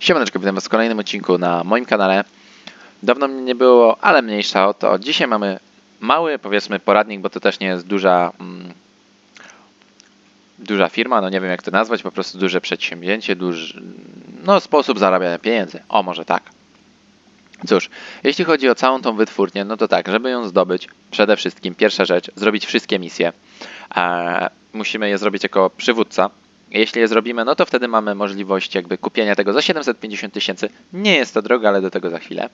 Siemaneczko, witam was w kolejnym odcinku na moim kanale. Dawno mnie nie było, ale mniejsza o to. Dzisiaj mamy mały, powiedzmy, poradnik, bo to też nie jest duża, mm, duża firma, no nie wiem jak to nazwać, po prostu duże przedsięwzięcie, duży, no sposób zarabiania pieniędzy. O, może tak. Cóż, jeśli chodzi o całą tą wytwórnię, no to tak, żeby ją zdobyć, przede wszystkim pierwsza rzecz, zrobić wszystkie misje. E, musimy je zrobić jako przywódca. Jeśli je zrobimy, no to wtedy mamy możliwość jakby kupienia tego za 750 tysięcy. Nie jest to drogo, ale do tego za chwilę.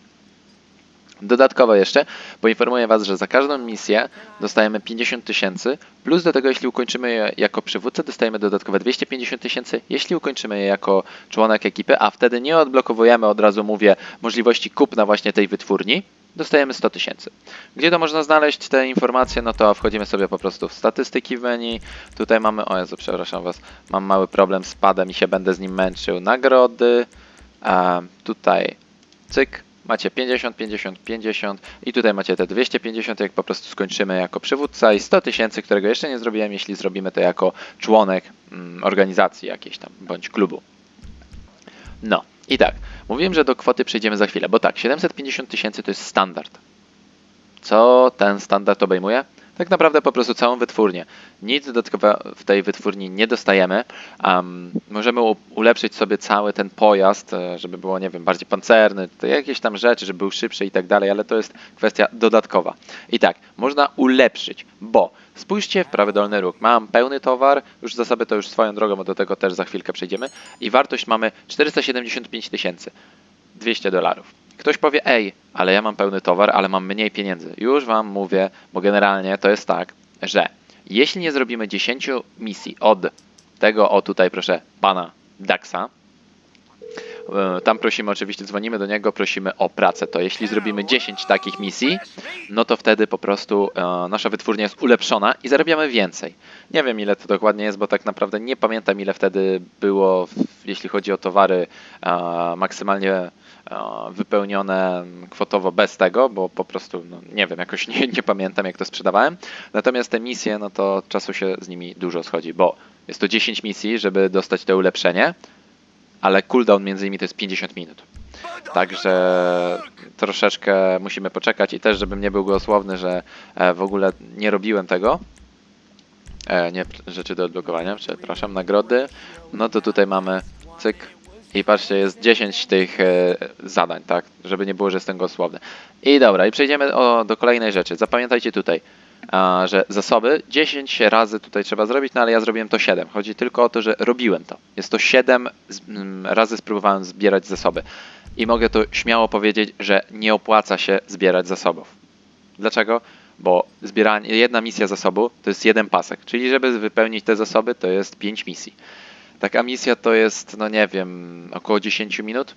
Dodatkowo jeszcze poinformuję Was, że za każdą misję dostajemy 50 tysięcy, plus do tego jeśli ukończymy je jako przywódca, dostajemy dodatkowe 250 tysięcy, jeśli ukończymy je jako członek ekipy, a wtedy nie odblokowujemy, od razu mówię, możliwości kupna właśnie tej wytwórni, dostajemy 100 tysięcy. Gdzie to można znaleźć te informacje? No to wchodzimy sobie po prostu w statystyki w menu. Tutaj mamy, o Jezu, przepraszam Was, mam mały problem z padem i się będę z nim męczył. Nagrody, a tutaj cyk, macie 50, 50, 50 i tutaj macie te 250, jak po prostu skończymy jako przywódca i 100 tysięcy, którego jeszcze nie zrobiłem, jeśli zrobimy to jako członek mm, organizacji jakiejś tam, bądź klubu. No i tak, mówiłem, że do kwoty przejdziemy za chwilę, bo tak, 750 tysięcy to jest standard. Co ten standard obejmuje? Tak naprawdę po prostu całą wytwórnię. Nic dodatkowo w tej wytwórni nie dostajemy. Um, możemy ulepszyć sobie cały ten pojazd, e, żeby było, nie wiem, bardziej pancerny, jakieś tam rzeczy, żeby był szybszy i tak dalej, ale to jest kwestia dodatkowa. I tak, można ulepszyć, bo spójrzcie w prawy dolny róg. Mam pełny towar, już zasoby to już swoją drogą, bo do tego też za chwilkę przejdziemy. I wartość mamy 475 tysięcy. 200 dolarów. Ktoś powie, ej, ale ja mam pełny towar, ale mam mniej pieniędzy. Już wam mówię, bo generalnie to jest tak, że jeśli nie zrobimy 10 misji od tego, o tutaj proszę, pana Daxa, e, tam prosimy, oczywiście dzwonimy do niego, prosimy o pracę. To jeśli zrobimy 10 takich misji, no to wtedy po prostu e, nasza wytwórnia jest ulepszona i zarabiamy więcej. Nie wiem ile to dokładnie jest, bo tak naprawdę nie pamiętam ile wtedy było, jeśli chodzi o towary maksymalnie wypełnione kwotowo bez tego, bo po prostu no, nie wiem, jakoś nie, nie pamiętam jak to sprzedawałem. Natomiast te misje, no to czasu się z nimi dużo schodzi, bo jest to 10 misji, żeby dostać to ulepszenie, ale cooldown między nimi to jest 50 minut. Także troszeczkę musimy poczekać i też, żebym nie był gołosłowny, że e, w ogóle nie robiłem tego. E, nie, rzeczy do odblokowania, przepraszam, nagrody. No to tutaj mamy cyk. I patrzcie, jest 10 tych e, zadań, tak? Żeby nie było, że jestem gołosłowny. I dobra, i przejdziemy do kolejnej rzeczy. Zapamiętajcie tutaj, że zasoby 10 razy tutaj trzeba zrobić, no ale ja zrobiłem to 7. Chodzi tylko o to, że robiłem to. Jest to 7 z, mm, razy spróbowałem zbierać zasoby. I mogę to śmiało powiedzieć, że nie opłaca się zbierać zasobów. Dlaczego? Bo zbieranie, jedna misja zasobu to jest jeden pasek, czyli żeby wypełnić te zasoby to jest 5 misji. Taka misja to jest, no nie wiem, około 10 minut?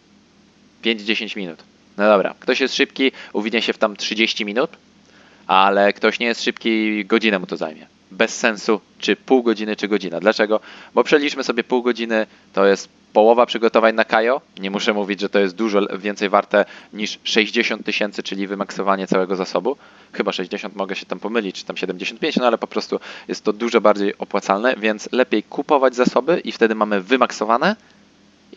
5-10 minut. No dobra, ktoś jest szybki, uwinie się w tam 30 minut, ale ktoś nie jest szybki, godzinę mu to zajmie. Bez sensu, czy pół godziny, czy godzina. Dlaczego? Bo przeliczmy sobie pół godziny, to jest połowa przygotowań na Kajo. Nie muszę mówić, że to jest dużo więcej warte niż 60 tysięcy, czyli wymaksowanie całego zasobu. Chyba 60, mogę się tam pomylić, czy tam 75, no ale po prostu jest to dużo bardziej opłacalne, więc lepiej kupować zasoby i wtedy mamy wymaksowane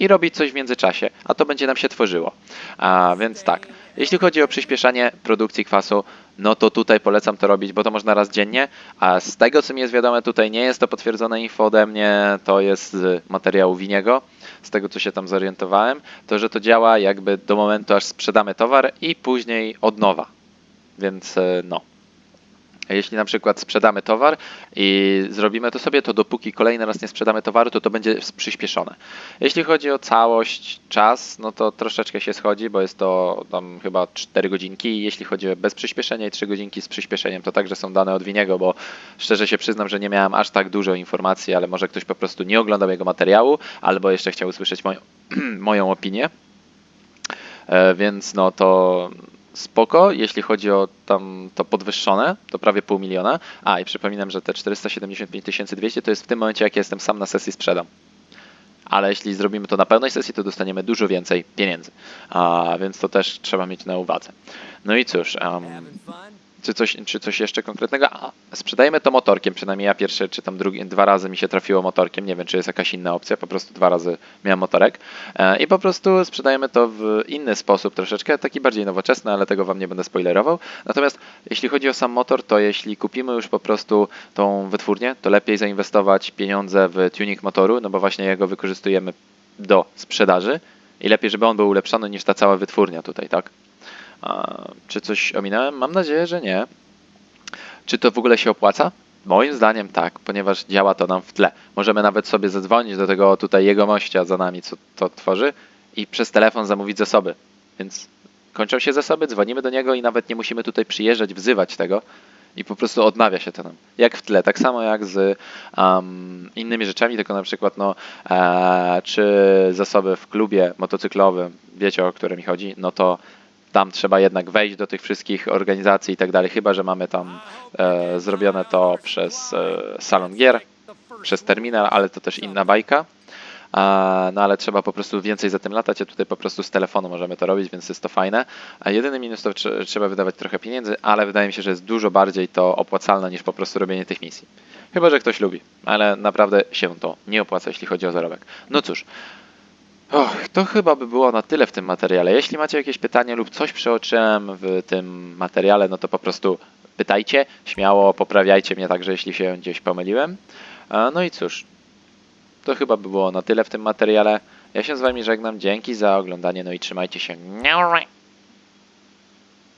i robić coś w międzyczasie, a to będzie nam się tworzyło. A więc tak, jeśli chodzi o przyspieszanie produkcji kwasu, no to tutaj polecam to robić, bo to można raz dziennie, a z tego co mi jest wiadome, tutaj nie jest to potwierdzone info ode mnie, to jest z materiału Winiego, z tego co się tam zorientowałem, to że to działa jakby do momentu aż sprzedamy towar i później od nowa. Więc e, no. Jeśli na przykład sprzedamy towar i zrobimy to sobie, to dopóki kolejny raz nie sprzedamy towaru, to to będzie przyspieszone. Jeśli chodzi o całość, czas, no to troszeczkę się schodzi, bo jest to tam chyba 4 godzinki. Jeśli chodzi o bez przyspieszenia i 3 godzinki z przyspieszeniem, to także są dane od Winiego, bo szczerze się przyznam, że nie miałem aż tak dużo informacji, ale może ktoś po prostu nie oglądał jego materiału, albo jeszcze chciał usłyszeć moją, moją opinię. E, Więc no to spoko, jeśli chodzi o tam to podwyższone, to prawie pół miliona. A i przypominam, że te 475 200 to jest w tym momencie, jak jestem sam na sesji sprzedam. Ale jeśli zrobimy to na pełnej sesji, to dostaniemy dużo więcej pieniędzy. A, więc to też trzeba mieć na uwadze. No i cóż, em, czy coś, czy coś jeszcze konkretnego? A, sprzedajemy to motorkiem, przynajmniej ja pierwsze, czy tam drugi, dwa razy mi się trafiło motorkiem, nie wiem, czy jest jakaś inna opcja, po prostu dwa razy miałem motorek e, i po prostu sprzedajemy to w inny sposób troszeczkę, taki bardziej nowoczesny, ale tego wam nie będę spoilerował. Natomiast jeśli chodzi o sam motor, to jeśli kupimy już po prostu tą wytwórnię, to lepiej zainwestować pieniądze w tuning motoru, no bo właśnie jego wykorzystujemy do sprzedaży i lepiej, żeby on był ulepszony niż ta cała wytwórnia tutaj, tak? Czy coś ominąłem? Mam nadzieję, że nie. Czy to w ogóle się opłaca? Moim zdaniem tak, ponieważ działa to nam w tle. Możemy nawet sobie zadzwonić do tego tutaj jegomościa za nami, co to tworzy i przez telefon zamówić zasoby. Więc kończą się zasoby, dzwonimy do niego i nawet nie musimy tutaj przyjeżdżać, wzywać tego i po prostu odnawia się to nam. Jak w tle, tak samo jak z um, innymi rzeczami, tylko na przykład no, e, czy zasoby w klubie motocyklowym, wiecie o które mi chodzi, no to tam trzeba jednak wejść do tych wszystkich organizacji i tak dalej, chyba że mamy tam e, zrobione to przez e, salon gier, przez terminal, ale to też inna bajka. No ale trzeba po prostu więcej za tym latać, a tutaj po prostu z telefonu możemy to robić, więc jest to fajne. A jedyny minus to trze- trzeba wydawać trochę pieniędzy, ale wydaje mi się, że jest dużo bardziej to opłacalne niż po prostu robienie tych misji. Chyba, że ktoś lubi, ale naprawdę się to nie opłaca, jeśli chodzi o zarobek. No cóż, Och, to chyba by było na tyle w tym materiale. Jeśli macie jakieś pytanie lub coś przeoczyłem w tym materiale, no to po prostu pytajcie, śmiało poprawiajcie mnie także, jeśli się gdzieś pomyliłem. E, No i cóż, to chyba by było na tyle w tym materiale. Ja się z wami żegnam, dzięki za oglądanie, no i trzymajcie się.